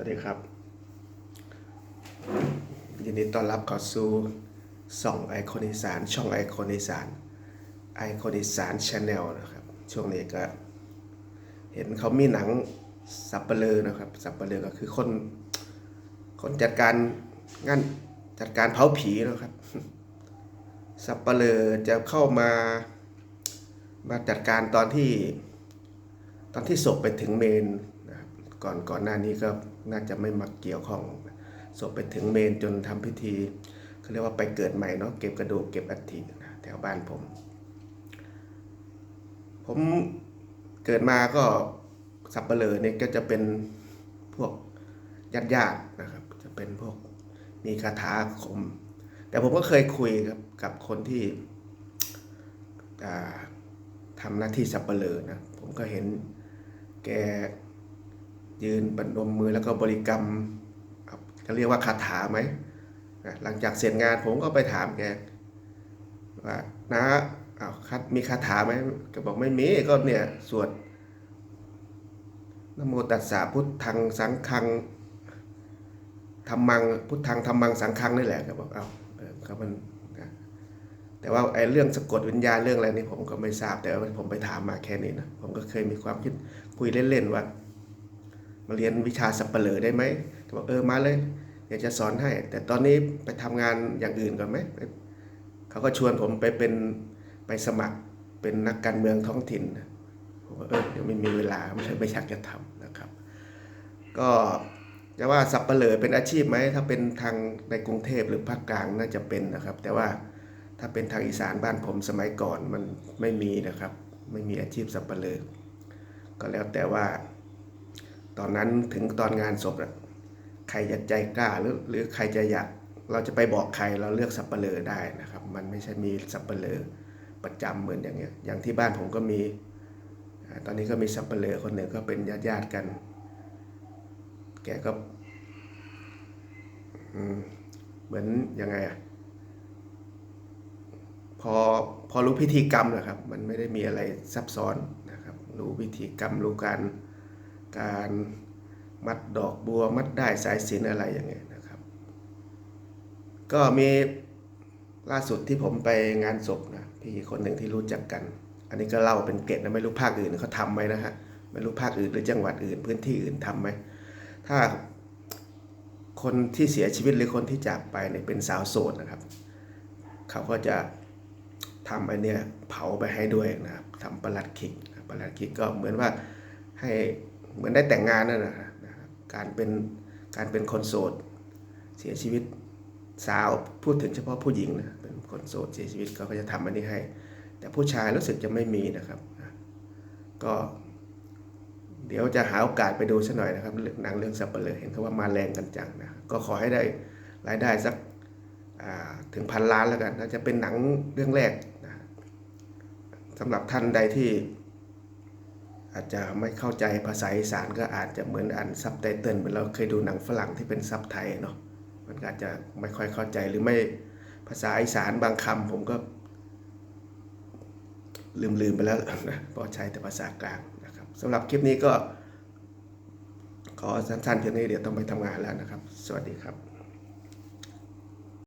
วัสดีครับ ยินดีต้อนรับเข้าสู่ส่องไอคอนิสานช่องไอคอนิสานไอคอนิสานชาแนลนะครับ ช่วงนี้ก็ เห็นเขามีหนังสับเปลือนะครับสับเปลือก็คือคน คนจัดการงานจัดการเผาผีนะครับ สับเปลือจะเข้ามามาจัดการตอนที่ ตอนที่ศพไปถึงเมน ก่อนก่อนหน้านี้ก็น่าจะไม่มาเกี่ยวข้องศพไปถึงเมนจนทำพิธีเขาเรียกว่าไปเกิดใหม่เนาะเก็บกระดูกเก็บอัฐินะแถวบ้านผม ผมเกิดมาก็สับเปลือเนี่ยก็จะเป็นพวกญาติญาติๆนะครับ จะเป็นพวกมีคาถาคม แต่ผมก็เคยคุยกับกับคนที่ทำหน้าที่สับเปลือนะ ผมก็เห็นแก ยืนบนมมือแล้วก็บริกรรมครับเรียกว่าคาถาไหมหลังจากเสร็จงานผมก็ไปถามแกว่านะอ้าวคัดมีคาถาไหมก็บอกไม่มีก็เนี่ยสวดนโมตัสสะพุทธังสังฆังธรรมังพุทธังธรรมังสังฆังนี่แหละก็บอกเอาเออครับมันแต่ว่าไอ้เรื่องสะกดวิญญาณเรื่องอะไรนี่ผมก็ไม่ทราบแต่ว่าผมไปถามมาแค่นี้นะผมก็เคยมีความคิดคุยเล่นๆว่า มาเรียนวิชาสับเปลือได้ไหมก็บอกเออมาเลยเดี๋ยวจะสอนให้ แต่ตอนนี้ไปทำงานอย่างอื่นก่อนไหมเขาก็ชวนผมไปเป็นไปสมัครเป็นนักการเมืองท้องถิ่นผมว่าเออเดี๋ยวไม่มีเวลาไม่ใช่ไม่อยากจะทำนะครับ ก็จะว่าสับเปลือเป็นอาชีพไหมถ้าเป็นทางในกรุงเทพหรือภาคกลางน่าจะเป็นนะครับ แต่ว่าถ้าเป็นทางอีสานบ้านผมสมัยก่อนมันไม่มีนะครับ ไม่มีอาชีพสับเปลือก็แล้วแต่ว่า ตอนนั้นถึงตอนงานศพอะใครจะใจกล้าหรือหรือใครจะอยากเราจะไปบอกใครเราเลือกสับเปลือได้นะครับ มันไม่ใช่มีสับเปลือประจำเหมือนอย่างเงี้ยอย่างที่บ้านผมก็มี ตอนนี้ก็มีสับเปลือคนหนึ่งก็เป็นญาติญาติกัน แกก็เหมือนยังไงอะพอพอรู้พิธีกรรมนะครับ มันไม่ได้มีอะไรซับซ้อนนะครับ รู้พิธีกรรมรู้การ การมัดดอกบัวมัดได้สายสินอะไรอย่างเงี้ยนะครับ ก็มีล่าสุดที่ผมไปงานศพนะพี่คนหนึ่งที่รู้จักกัน อันนี้ก็เล่าเป็นเกร็ดนะไม่รู้ภาคอื่นเขาทำไหมนะฮะไม่รู้ภาคอื่นหรือจังหวัดอื่น พื้นที่อื่นทำไหมถ้าคนที่เสียชีวิตหรือคนที่จากไปเนี่ยเป็นสาวโสดนะครับ เขาก็จะทำไอเนี้ยเผาไปให้ด้วยนะครับทำประหลัดขิกประหลัดขิกก็เหมือนว่าให้ เหมือนได้แต่งงานนั่นนะนะครับการเป็นการเป็นคนโสดเสียชีวิตสาวพูดถึงเฉพาะผู้หญิงนะเป็นคนโสดเสียชีวิตเขาก็จะทำอันนี้ให้ แต่ผู้ชายรู้สึกจะไม่มีนะครับก็เดี๋ยวจะหาโอกาสไปดูสักหน่อยนะครับเรื่องหนังเรื่องสับเปลือเห็นเขาว่ามาแรงกันจังนะก็ขอให้ได้รายได้สักถึงพันล้านแล้วกันน่าจะเป็นหนังเรื่องแรกนะสำหรับท่านใดที่ อาจจะไม่เข้าใจภาษาอีสานก็อาจจะเหมือนอ่านซับไตเติลเหมือนเราเคยดูหนังฝรั่งที่เป็นซับไทยเนาะมันอาจจะไม่ค่อยเข้าใจหรือไม่ภาษาอีสานบางคำผมก็ ลืมๆไปแล้วนะเพราะใช้แต่ภาษากลางนะครับสำหรับคลิปนี้ก็ ขอสั้นๆเพียงนี้เดี๋ยวต้องไปทำงานแล้วนะครับ สวัสดีครับ